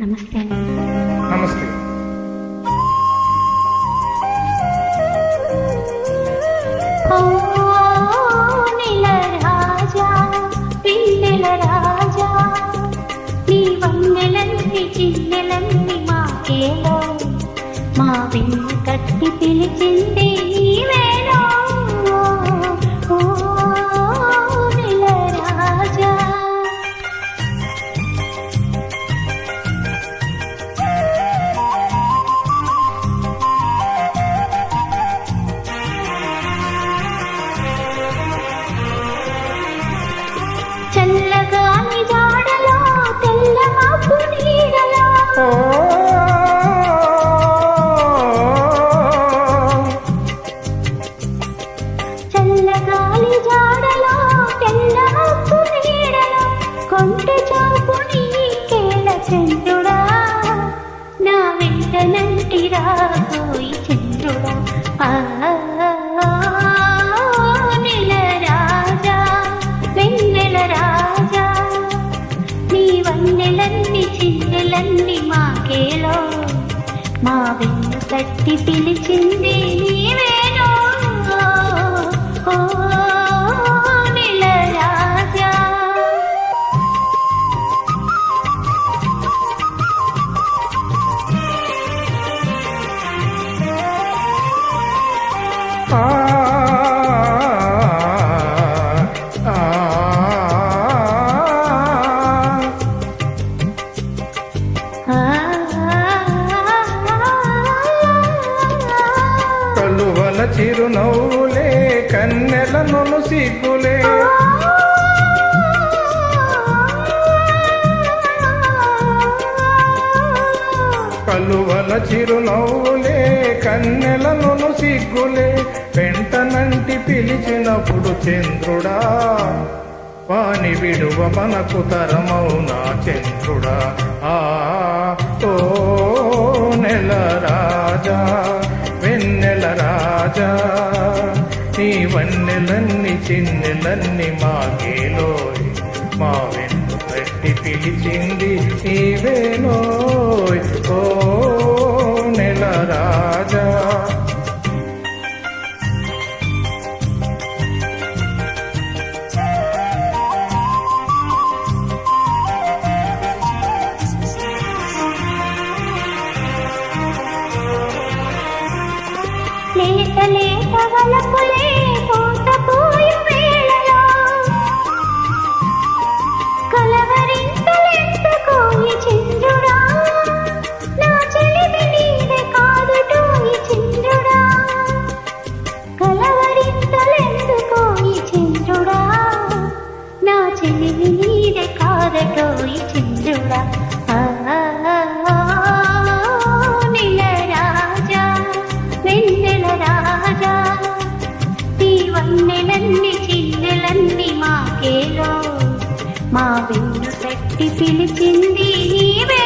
నమస్తే. నమస్తే. చిన్నెలన్నీ మాకేలో. మా విన్ను కట్టి పిలిచింది చల్లగాని జాడలో తెల్ల మాపు నీడలో. చల్లగాలి జాడలో తెల్ల మాపు నీడలో కొంట చాపు చంద్రుడా. నా వెంట నంటిరా పోయి చంద్రుడా. వెన్ను తట్టి పిలిచింది నీవేనో? ఓ ఆ కలువల చిరునవ్వులే కన్నెల నొను సిగ్గులే కలువల చిరునవ్వులే కన్నెల నొను సిగ్గులే వెంటనంటి పిలిచినప్పుడు చంద్రుడా వాని విడువ మనకు తరమౌనా చంద్రుడా. ఆ ఓ నెల రాజా. రాజా నీ వన్నెలన్నీ చిన్నెలన్నీ మాకేలోయ్. మా వెన్ను తట్టి పిలిచింది ఈ లేత వలపులే పూత పూయు వేళలో కలవరింతలెందుకోయి చంద్రుడా నా చెలిమి నీదే కాదుటోయి చంద్రుడా కలవరింతలెందుకోయి చంద్రుడా నా చెలిమి నీదే కాదటోయి చంద్రుడా మా వెన్ను తట్టి పిలిచింది నీవే